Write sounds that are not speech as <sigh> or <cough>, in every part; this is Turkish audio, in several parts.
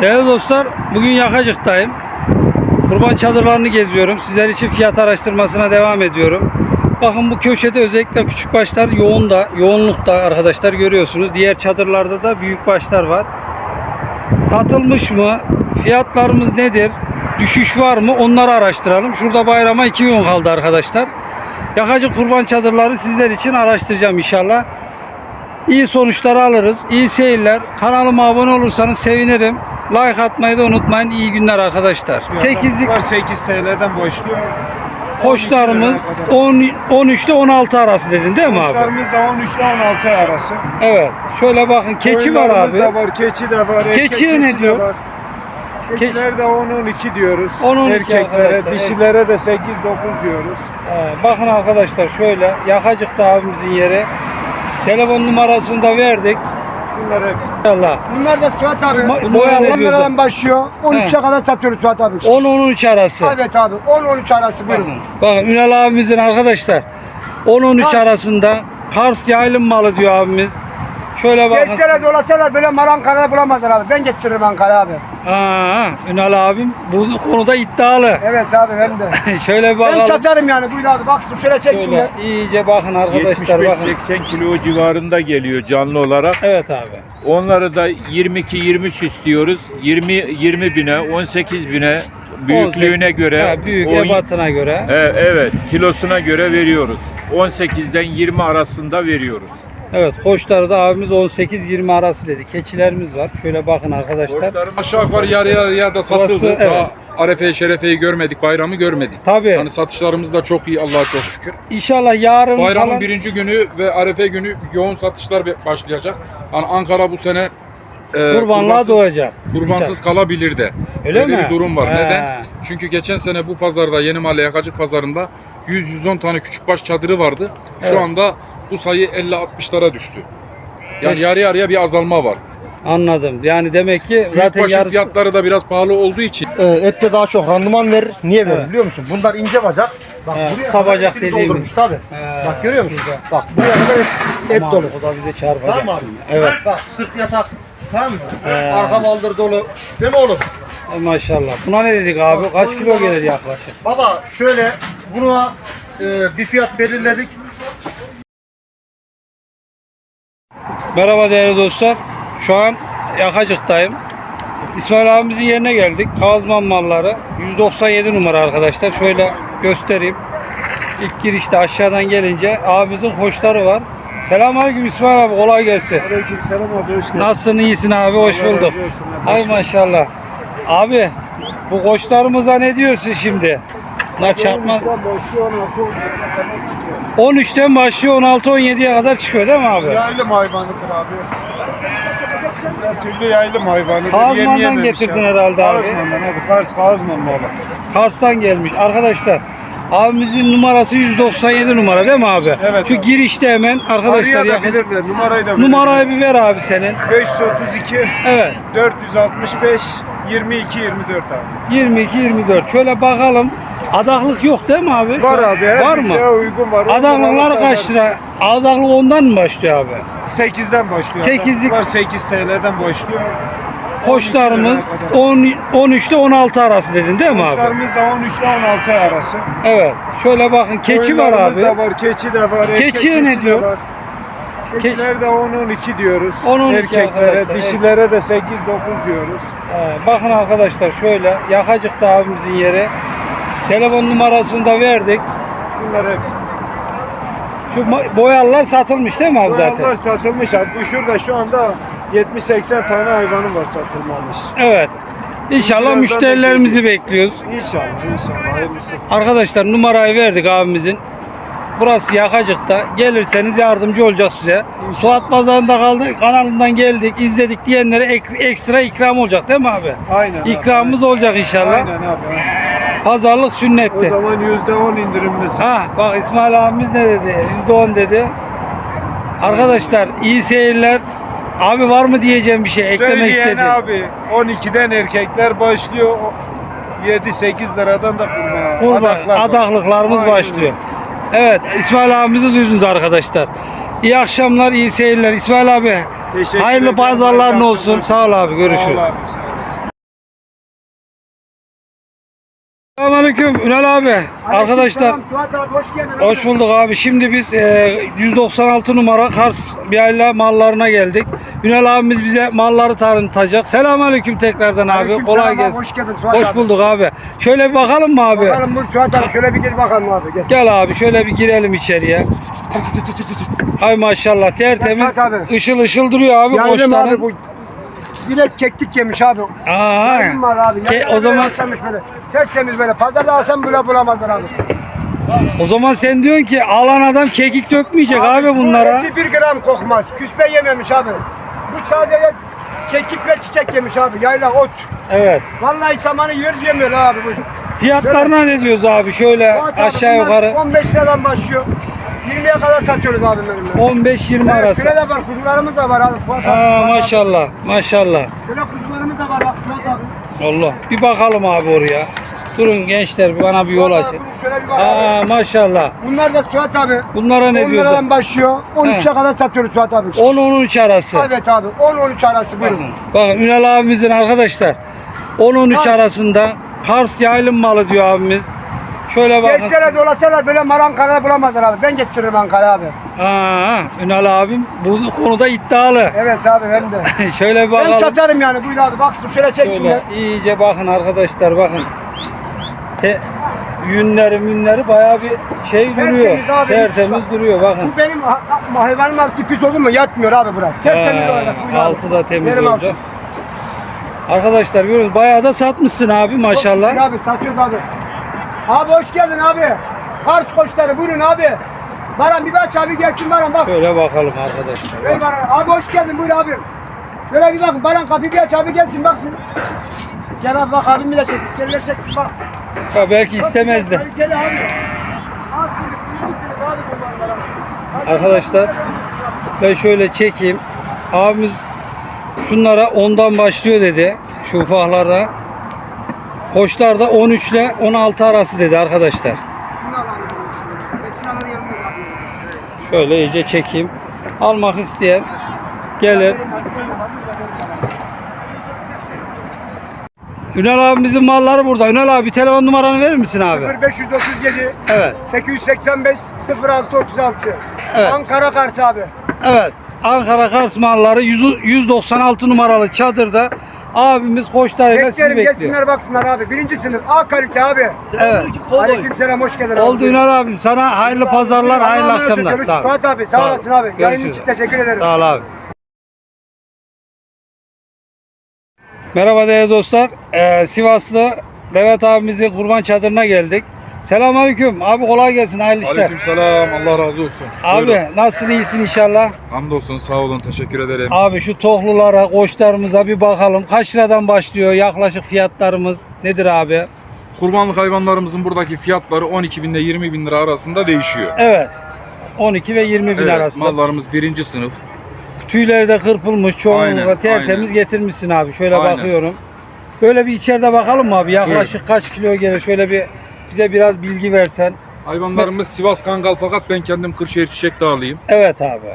Değerli dostlar, bugün Yakacık'tayım. Kurban çadırlarını geziyorum. Sizler için fiyat araştırmasına devam ediyorum. Bakın bu köşede özellikle küçük başlar yoğun da, yoğunlukta arkadaşlar görüyorsunuz. Diğer çadırlarda da büyük başlar var. Satılmış mı? Fiyatlarımız nedir? Düşüş var mı? Onları araştıralım. Şurada bayrama iki gün kaldı arkadaşlar. Yakacık kurban çadırları sizler için araştıracağım inşallah. İyi sonuçlar alırız. İyi seyirler. Kanalıma abone olursanız sevinirim. Like atmayı da unutmayın. İyi günler arkadaşlar. 8'lik Var 8 TL'den başlıyor. koçlarımız 10 13 ile 16 arası dedin değil mi abi? Koçlarımız da 13 ile 16 arası. Evet. Şöyle bakın keçi var Koyunlarımız abi. da var, keçi de var. erkek Keçiye ne de diyor? var. Keçiler de 10-12 diyoruz. 10-12 Erkeklere, arkadaşlar, dişilere de 8-9 diyoruz. Ee, bakın arkadaşlar şöyle Yakacık'ta abimizin yeri. Telefon numarasını da verdik. Şunlar hepsi. Allah. Bunlar da Suat abi. Bunlar ne 10 diyorsun? liradan başlıyor. 13'e He. kadar satıyoruz Suat abi. 10-13 arası. Evet abi. 10-13 arası buyurun. Bakın, bakın Ünal abimizin arkadaşlar 10-13 Kars. arasında Kars yaylım malı diyor abimiz. Şöyle bakın. Geçseler dolaşsalar böyle Ankara'da bulamazlar abi. Ben getiririm Ankara abi. Aa, Ünal abim bu konuda iddialı. Evet abi ben de. <laughs> Şöyle ben bakalım. satarım yani. Buyur abi bak şöyle çek Şöyle şunu. iyice bakın arkadaşlar bakın. 75-80 kilo civarında geliyor canlı olarak. Evet abi. Onları da 22-23 istiyoruz. 20 20 bine, 18 bine büyüklüğüne 18 göre. Ha, büyük on- ebatına göre. E, evet, kilosuna göre veriyoruz. 18'den 20 arasında veriyoruz. Evet koçları da abimiz 18-20 arası dedi. Keçilerimiz var. Şöyle bakın arkadaşlar. Koçlarımız Aşağı yukarı yarı yarıya da satıldı. Burası, Daha evet. Arefe'yi şerefeyi görmedik, bayramı görmedik. Tabii. Yani satışlarımız da çok iyi Allah'a çok şükür. İnşallah yarın Bayramın falan birinci günü ve Arefe günü yoğun satışlar başlayacak. Hani Ankara bu sene e, kurbanlığa doğacak. Kurbansız kalabilir de. Öyle mi? bir durum var. He. Neden? Çünkü geçen sene bu pazarda Yeni Mahalle Yakacık pazarında 100-110 tane küçükbaş çadırı vardı. Şu Evet. anda bu sayı 50-60'lara düştü. Yani yarı yarıya bir azalma var. Anladım. Yani demek ki zaten yarısı fiyatları da biraz pahalı olduğu için Ee, ette daha çok randıman verir. Niye verir Evet. biliyor musun? Bunlar ince bacak. Bak Evet, buraya kısa kadar bacak etini dediğimiz. doldurmuş tabii. He, Bak görüyor musun? güzel. Bak buraya kadar et, et Aman, dolu. O da bize çarpacak. Tamam mı abi? Evet. Bak sırt yatak. Tamam mı? Arka baldır dolu. Değil mi oğlum? E, Maşallah. Buna ne dedik abi? Kaç kilo gelir yaklaşık? Baba şöyle buna e, bir fiyat belirledik. Merhaba değerli dostlar. Şu an Yakacık'tayım. İsmail abimizin yerine geldik. Kazman malları. 197 numara arkadaşlar. Şöyle göstereyim. İlk girişte aşağıdan gelince abimizin hoşları var. Selamünaleyküm İsmail abi kolay gelsin. Aleyküm selam abi hoş geldin. Nasılsın iyisin abi hoş Allah bulduk. Ay maşallah. Abi bu koçlarımıza ne diyorsun şimdi? La çarpma. Başlıyor 16 13'ten başlıyor 16-17'ye kadar çıkıyor değil mi abi? Yaylım hayvanıdır abi. Türlü yaylım hayvanıdır. Kazman'dan getirdin yani. herhalde abi. Kazman'dan abi. Kars Kazman malı. Kars'tan gelmiş. Arkadaşlar abimizin numarası 197 numara değil mi abi? Evet Şu abi. girişte hemen arkadaşlar bilirler. Numarayı da. Numarayı bir ver abi senin. 532 Evet. 465 22 24 abi. 22 24. Şöyle bakalım. Adaklık yok değil mi abi? Şu Var an- abi. Her Var bütçeye mı? uygun var. Adaklıklar kaç lira? Adaklık ondan mı başlıyor abi? 8'den başlıyor. Sekizlik- Var 8 TL'den başlıyor. Koçlarımız 12 liraya kadar. 10 13 ile 16 arası dedin değil mi abi? Koçlarımız da 13 ile 16 arası. Evet. Şöyle bakın keçi var Koyunlarımız abi. da var, keçi de var. erkek Keçiye ne de diyor? var. Keçiler de 10-12 diyoruz. 10-12 Erkeklere, arkadaşlar, dişilere de 8-9 diyoruz. Ee, bakın arkadaşlar şöyle Yakacık'ta abimizin yeri. Telefon numarasını da verdik. Şunlar hepsi. Şu boyalılar satılmış değil mi abi zaten? Zaten. satılmış abi. Şurada şu anda 70-80 tane hayvanı var satılmamış. Evet. İnşallah Birazdan müşterilerimizi bekliyoruz. İnşallah, inşallah. Hayırlısı. Arkadaşlar numarayı verdik abimizin. Burası Yakacık'ta. Gelirseniz yardımcı olacak size. Suat Pazarı'nda kaldık, kanalından geldik, izledik diyenlere ek- ekstra ikram olacak değil mi abi? Aynen abi, İkramımız olacak inşallah. Aynen abi. Pazarlık O sünnetti. zaman %10 indirimimiz. Ha bak İsmail abimiz ne dedi? %10 dedi. Arkadaşlar iyi seyirler. Abi var mı diyeceğim bir şey ekleme Söyleyen istedi. abi 12'den erkekler başlıyor. 7-8 liradan da kurban. Kurban, adaklar adaklıklarımız Aynen başlıyor. Evet İsmail abimizi duydunuz arkadaşlar. İyi akşamlar, iyi seyirler. İsmail abi Teşekkür hayırlı ederim. pazarların olsun. Sağ ol abi görüşürüz. Sağ ol abi, sağ. Selamünaleyküm Ünal abi. Arkadaşlar Suat abi hoş geldin. hoş bulduk abi. Şimdi biz e, 196 numara Kars Biyayla mallarına geldik. Ünal abimiz bize malları tanıtacak. Selamünaleyküm tekrardan abi. Aleyküm Kolay selam abi, gelsin. hoş geldin Suat Hoş abi. bulduk abi. Şöyle bir bakalım mı abi? Bakalım bu Suat abi şöyle bir gel bakalım abi. Gel. Gel abi şöyle bir girelim içeriye. Ay maşallah tertemiz. Suat abi. Işıl ışıl duruyor abi Yandım abi bu Dilek kektik yemiş abi. Aa, Yandım var abi. ke- o zaman böyle. Tertemiz böyle. Pazarda alsam böyle bulamazlar abi. o zaman sen diyorsun ki alan adam kekik dökmeyecek abi, bu bunlara. eti bir gram kokmaz. Küspe yememiş abi. Bu sadece kekik ve çiçek yemiş abi. Yayla ot. Evet. Vallahi samanı yer yemiyor abi bu. Fiyatlarına ne diyoruz abi? Şöyle abi aşağı yukarı 15 liradan başlıyor. 20'ye kadar satıyoruz abi benimle. 15-20 Evet, arası. şöyle de var kuzularımız da var abi. Fuat Aa abi. maşallah maşallah. Şöyle kuzularımız da var bak Fuat abi. Allah. Bir bakalım abi oraya. Durun gençler bana bir yol açın. bak abi. Aa maşallah. Bunlar da Suat abi. Bunlara ne 10 diyoruz? liradan başlıyor. 13'e He. kadar satıyoruz Suat abi. 10-13 arası. Evet abi. 10-13 arası buyurun. Bakın, bakın Ünal abimizin arkadaşlar 10-13 Kars. arasında Kars yaylım malı diyor abimiz. Şöyle bakın. Geçseler dolaşsalar böyle Ankara'da bulamazlar abi. Ben getiririm Ankara abi. Aa, Ünal abim bu konuda iddialı. Evet abi hem de. <laughs> Şöyle bir ben bakalım. satarım yani buyur abi. Bak şöyle çek Şöyle şimdi. iyice bakın arkadaşlar bakın. Te, yünleri münleri bayağı bir şey duruyor. Tertemiz abi. Tertemiz duruyor bakın. Bu benim ha- ha- hayvanım altı pis olur mu? Yatmıyor abi bırak. Tertemiz olacak. Altı da temiz Benim olacak. altım. Arkadaşlar görün bayağı da satmışsın abi maşallah. Abi satıyoruz abi. Abi hoş geldin abi. Kars koçları buyurun abi. Baran bir aç abi gelsin Baran bak. Şöyle bakalım arkadaşlar. Ver Baran. Abi hoş geldin buyur abi. Şöyle bir bakın Baran kapıyı bir aç abi gelsin baksın. Gel abi bak abimi de çek. Gel çek bak. Ha, belki istemez de. Arkadaşlar ben şöyle çekeyim. Abimiz şunlara 10'dan başlıyor dedi. Şu ufaklara. Koçlar da 13 ile 16 arası dedi arkadaşlar. Şöyle iyice çekeyim. Almak isteyen gelir. Ünal abimizin malları burada. Ünal abi telefon numaranı verir misin abi? 0537 Evet. 885 0636 Evet. Ankara Kars abi. Evet. Ankara Kars malları 100 196 numaralı çadırda abimiz koçlarıyla sizi Beklerim bekliyor. gelsinler baksınlar abi. Birinci sınıf A kalite abi. Evet. Aleyküm selam hoş geldin abi. Oldu Ünal abim. Sana hayırlı pazarlar, Allah'a hayırlı emanet ol. akşamlar. Görüşürüz Sağ ol. Fuat abi sağ, ol. olasın abi. Yayın Görüşürüz. için teşekkür ederim. Sağ ol abi. Merhaba değerli dostlar. Ee, Sivaslı Levent abimizin kurban çadırına geldik. Selamünaleyküm. Abi kolay gelsin. Hayırlı işler. Aleykümselam. Allah razı olsun. Abi Buyurun. nasılsın? iyisin inşallah. Hamdolsun sağ olun teşekkür ederim. Abi şu tohlulara, koçlarımıza bir bakalım. Kaç liradan başlıyor? Yaklaşık fiyatlarımız nedir abi? Kurbanlık hayvanlarımızın buradaki fiyatları 12 bin ile 20 bin lira arasında değişiyor. Evet. 12 ve 20 bin Evet, arasında. mallarımız birinci sınıf. Tüyleri de kırpılmış, çoğunlukla Aynen, tertemiz aynen. getirmişsin abi. Şöyle Aynen. bakıyorum. Böyle bir içeride bakalım mı abi? Yaklaşık kaç kilo gelir? Şöyle bir bize biraz bilgi versen. Hayvanlarımız Sivas Kangal fakat ben kendim Kırşehir Çiçek Dağlıyım. Evet abi.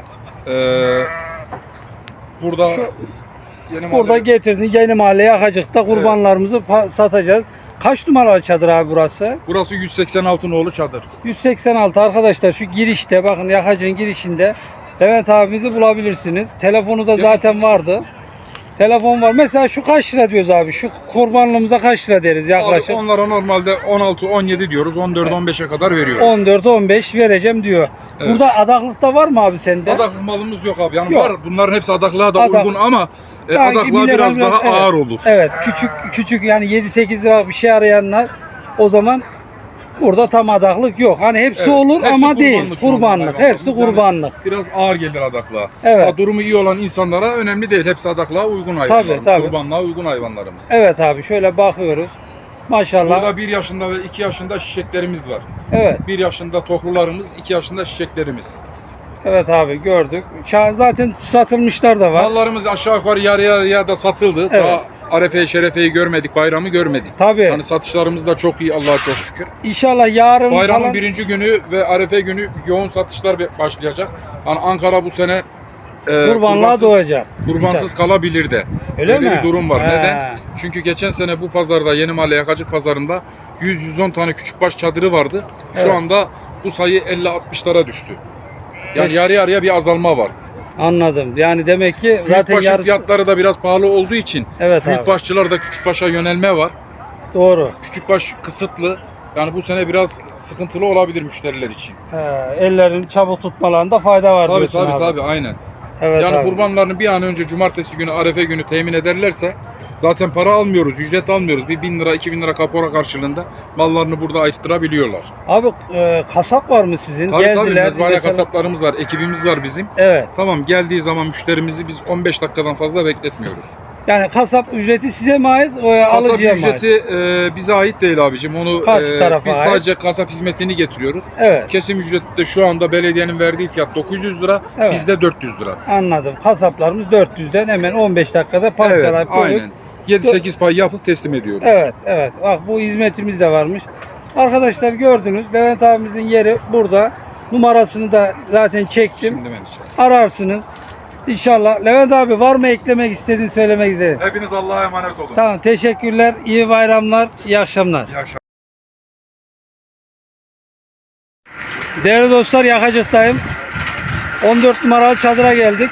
Ee, burada Şu- yeni Burada mahalle- getirdin yeni mahalle Yakacık'ta kurbanlarımızı pa- satacağız. Kaç numaralı çadır abi burası? burası 186 nolu çadır. 186 arkadaşlar şu girişte bakın Yakacık'ın girişinde Levent abimizi bulabilirsiniz. Telefonu da zaten vardı. Telefon var. Mesela şu kaç lira diyoruz abi? Şu kurbanlığımıza kaç lira deriz yaklaşık? Abi onlara normalde 16-17 diyoruz. 14-15'e kadar veriyoruz. 14-15 vereceğim diyor. Evet. Burada adaklıkta var mı abi sende? Adaklı malımız yok abi. Yani Yok. var bunların hepsi adaklığa da Adak- uygun ama e, Daha adaklığa biraz biraz- daha evet. ağır olur. Evet küçük küçük yani 7-8 lira bir şey arayanlar o zaman burada tam adaklık yok. Hani hepsi Evet, olur hepsi ama değil. kurbanlık şu anda Kurbanlık. hayvanlarımız. Hepsi Yani kurbanlık. Biraz ağır gelir adaklığa. Evet. Ha, durumu iyi olan insanlara önemli değil. Hepsi adaklığa uygun hayvanlarımız. tabii. Kurbanlığa uygun hayvanlarımız. Evet abi şöyle bakıyoruz. Maşallah. Burada 1 yaşında ve 2 yaşında şişeklerimiz var. Evet. 1 yaşında tohlularımız, 2 yaşında şişeklerimiz. Evet abi gördük. Ça- Zaten satılmışlar da var. Mallarımız aşağı yukarı yarı yarıya da satıldı. Evet. Daha Arefe Şerefe'yi görmedik, bayramı görmedik. Tabii. Hani satışlarımız da çok iyi Allah'a çok şükür. İnşallah yarın Bayramın falan birinci günü ve Arefe günü yoğun satışlar başlayacak. Hani Ankara bu sene e, Kurbanlığa kurbansız- doğacak. Kurbansız kalabilir de. Öyle Böyle mi? bir durum var. He. Neden? Çünkü geçen sene bu pazarda Yeni Mahalle Yakacık pazarında 100-110 tane küçükbaş çadırı vardı. Şu Evet. anda bu sayı 50-60'lara düştü. Yani Evet. yarı yarıya bir azalma var. Anladım. Yani demek ki zaten Büyükbaşın yarısı... fiyatları da biraz pahalı olduğu için Evet abi. büyükbaşçılar da küçükbaşa yönelme var. Doğru. Küçükbaş kısıtlı. Yani bu sene biraz sıkıntılı olabilir müşteriler için. He, ellerini çabuk tutmalarında fayda var Tabii diyorsun tabii abi. tabii aynen. Evet yani abi. kurbanlarını bir an önce cumartesi günü arefe günü temin ederlerse zaten para almıyoruz, ücret almıyoruz. Bir bin lira, iki bin lira kapora karşılığında mallarını burada ayırttırabiliyorlar. Abi e, kasap var mı sizin? Tabii tabii Geldiler. mezbahane mesela- kasaplarımız var, ekibimiz var bizim. Evet. Tamam geldiği zaman müşterimizi biz 15 dakikadan fazla bekletmiyoruz. Yani kasap ücreti size mi ait, o Kasap alıcıya mı ait? ücreti e, bize ait değil abicim. Onu Karşı e, tarafa biz ait. sadece kasap hizmetini getiriyoruz. Evet. Kesim ücreti de şu anda belediyenin verdiği fiyat 900 lira, Evet. bizde 400 lira. Anladım. Kasaplarımız 400'den hemen 15 dakikada parçalayıp evet, koyup aynen. 7-8 pay yapıp teslim ediyoruz. Evet, evet. Bak bu hizmetimiz de varmış. Arkadaşlar gördünüz. Levent abimizin yeri burada. Numarasını da zaten çektim. Şimdi ben içeri. Ararsınız. İnşallah. Levent abi var mı eklemek istediğin söylemek istediğin? Hepiniz Allah'a emanet olun. Tamam teşekkürler. İyi bayramlar. iyi akşamlar. İyi akşamlar. Değerli dostlar Yakacık'tayım. 14 numaralı çadıra geldik.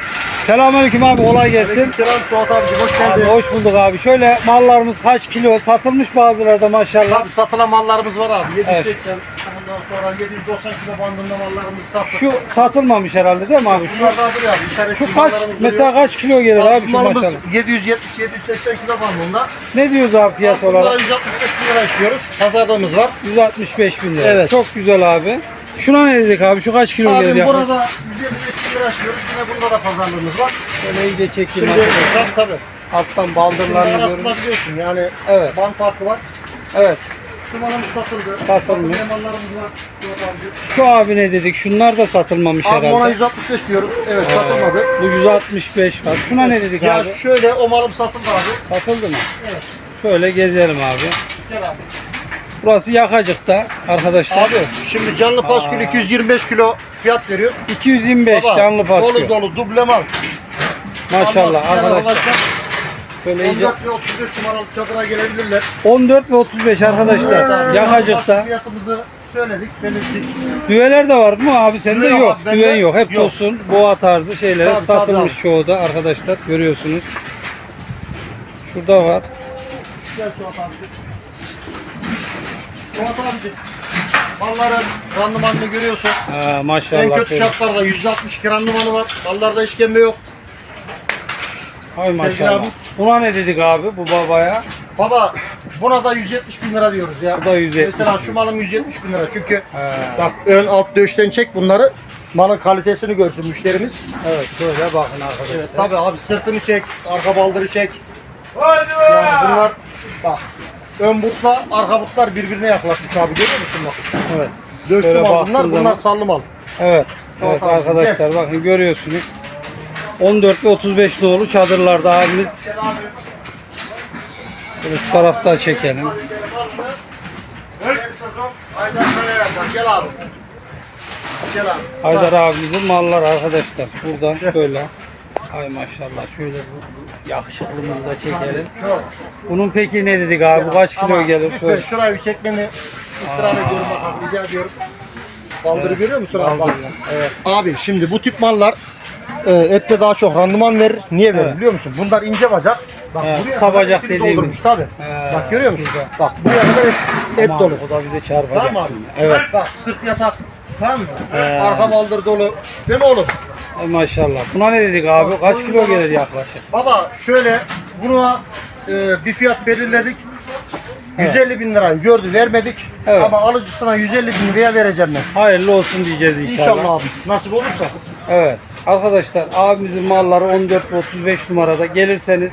Selamünaleyküm abi kolay gelsin. Selam Suat abicim hoş Abi geldin. hoş bulduk abi. Şöyle mallarımız kaç kilo satılmış bazıları da maşallah. Tabii satılan mallarımız var abi. 780, Evet. ondan sonra 790 kilo bandında mallarımız sattık. Şu satılmamış herhalde değil mi abi? Şu, daha duruyor abi. Şu kaç mallarımız mesela duruyor. kaç kilo gelir Abi, abi şu malımız maşallah? 770-780 kilo bandında. Ne diyoruz abi fiyat Bunlara olarak? 165 bin lira istiyoruz. Pazarlığımız var. 165 bin lira. Evet. Çok güzel abi. Şuna ne dedik abi? Şu kaç kilo gelir? Abi ya? burada 125 istiyoruz. Yine bunda da pazarlığımız var. Şöyle iyice çekeyim Şimdi arkadaşlar. tabii. Alttan baldırlarını görüyoruz. biliyorsun yani Evet. band farkı var. Evet. Şu malımız satıldı. Satılmış. Bakın mallarımız var. Suat abicim. Şu abi ne dedik? Şunlar da satılmamış Abi ona herhalde. 165 diyoruz. Evet satılmadı. Bu 165 var. Şuna ne dedik Ya abi? şöyle o malım satıldı abi. Satıldı mı? Evet. Şöyle gezelim abi. Gel abi. Burası Yakacık'ta arkadaşlar. Abi şimdi canlı paskül 225 kilo fiyat veriyor. 225 Baba, canlı Dolu paskül. dolu duble mal. Maşallah arkadaşlar. İyice 14 ve 35 numaralı çadıra gelebilirler. 14 ve 35 arkadaşlar. Yakacık'ta. Fiyatımızı söyledik, belirttik. Düveler de var mı abi? Sende Düve yok. Düven yok. Hep yok. tosun, boğa tarzı şeyler Tabii, satılmış tabii. çoğu da arkadaşlar. Görüyorsunuz. Şurada var. Gel Suat abi. Suat abi. Malların randımanını görüyorsun. Ha, En maşallah. kötü böyle. şartlarda %62 randımanı var. Mallarda işkembe yok. Ay Sevgili maşallah. abi. Buna ne dedik abi bu babaya? Baba buna da 170 bin lira diyoruz ya. Bu da 170 Mesela bin. şu malım 170 bin lira çünkü He. bak ön alt döşten çek bunları. Malın kalitesini görsün müşterimiz. Evet şöyle bakın arkadaşlar. Evet tabi abi sırtını çek, arka baldırı çek. Yani bunlar bak ön butla arka butlar birbirine yaklaşmış abi görüyor musun bak. Evet. Döşlü Şöyle mal baktığın bunlar, bunlar zaman- sallı mal. Evet. Tamam, Evet tamam. arkadaşlar bakın görüyorsunuz. 14 ve 35 nolu çadırlarda abimiz. Şöyle şu tarafta çekelim. Gel abi. Gel abi. Haydar abimizin mallar arkadaşlar. Buradan şöyle. Ay maşallah şöyle bu yakışıklımızı da çekelim. Bunun peki ne dedik abi? Bu kaç kilo Ama gelir? lütfen Şöyle. şurayı bir çekmeni istirham ediyorum bakalım rica ediyorum. Baldırı görüyor musun abi? Bak. Baldırı, Evet. Abi şimdi bu tip mallar e, ette daha çok randıman verir. Niye verir Evet. biliyor musun? Bunlar ince bacak. Bak Evet, buraya kısa kadar bacak etini dediğimiz. doldurmuş tabi. He, Bak görüyor musun? güzel. Bak buraya kadar et, et Aman, dolu. O da bize çarpacak. Tamam abi. Evet. Bak sırt yatak. Tamam mı? He. Arka baldır dolu. Değil mi oğlum? Ay maşallah. Buna ne dedik abi? Kaç kilo gelir yaklaşık? Baba şöyle buna e, bir fiyat belirledik. Evet. 150 bin lirayı gördü vermedik Evet. ama alıcısına 150 bin liraya vereceğim ben. Hayırlı olsun diyeceğiz inşallah. İnşallah abi nasip olursa. Evet. Arkadaşlar abimizin malları 14 ve 35 numarada. Gelirseniz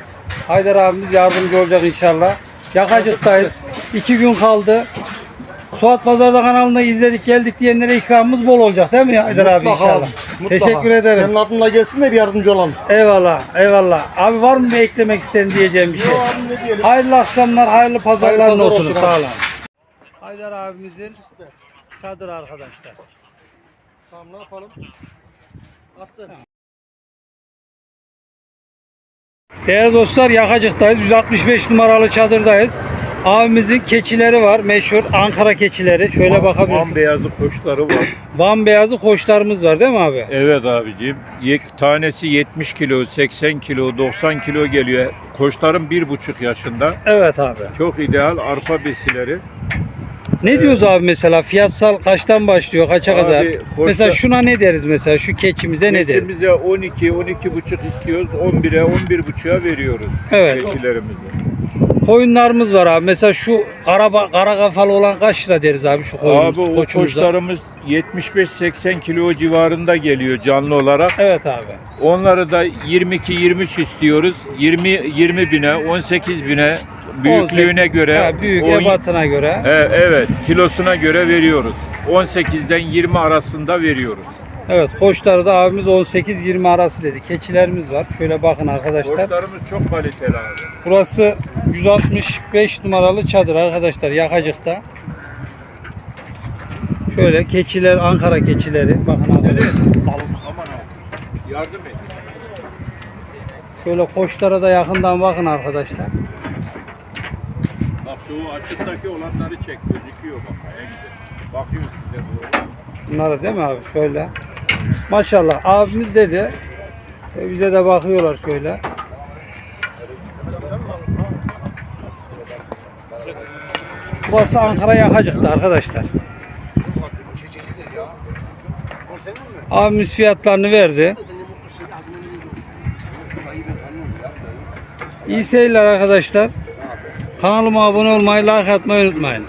Haydar abimiz yardımcı olacak inşallah. Yakacıktayız. İki gün kaldı. Suat Pazarda kanalında izledik geldik diyenlere ikramımız bol olacak değil mi Haydar abi Mutlaka inşallah? abi, mutlaka. Teşekkür ederim. Senin adınla gelsin de bir yardımcı olalım. Eyvallah eyvallah. Abi var mı bir eklemek isteyen diyeceğim bir şey? Yo abi ne diyelim. Hayırlı akşamlar, hayırlı pazarlar Hayırlı pazar olsun. olsun Sağ olun. Haydar abimizin çadır arkadaşlar. Tamam ne yapalım? Attın. Değerli dostlar Yakacık'tayız. 165 numaralı çadırdayız. Abimizin keçileri var. Meşhur Ankara keçileri. Şöyle Van bakabilirsiniz. beyazı koçları var. <coughs> Van beyazı koçlarımız var değil mi abi? evet abicim. Yek- Tanesi 70 kilo, 80 kilo, 90 kilo geliyor. Koçların bir buçuk yaşında. Evet abi. Çok ideal arpa besileri. Ne diyoruz abi mesela fiyatsal kaçtan başlıyor kaça Abi, kadar? koçta- Mesela şuna ne deriz mesela şu keçimize ne deriz? Keçimize 12, 12 buçuk istiyoruz. 11'e, 11 buçuğa veriyoruz. Evet. Keçilerimizi. Koyunlarımız var abi. Mesela şu kara, kara kafalı olan kaç lira deriz abi şu koyunumuz, Abi o koçumuza? koçlarımız 75-80 kilo civarında geliyor canlı olarak. Evet abi. Onları da 22-23 istiyoruz. 20 20 bine, 18 bine büyüklüğüne göre. Ha, büyük on- ebatına göre. E, evet, kilosuna göre veriyoruz. 18'den 20 arasında veriyoruz. Evet koçları da abimiz 18-20 arası dedi. Keçilerimiz var. Şöyle bakın arkadaşlar. Koçlarımız çok kaliteli abi. Burası 165 numaralı çadır arkadaşlar Yakacık'ta. Şöyle keçiler Ankara keçileri. Bakın arkadaşlar. Aman abi. Yardım et. Şöyle koçlara da yakından bakın arkadaşlar. Bak şu açıktaki olanları çek. Gözüküyor bak. En güzel. Doğru. Bunları değil mi abi? Şöyle. Maşallah abimiz dedi. E bize de bakıyorlar şöyle. Burası Ankara Yakacık'ta arkadaşlar. Abimiz fiyatlarını verdi. İyi seyirler arkadaşlar. Kanalıma abone olmayı, like atmayı unutmayın.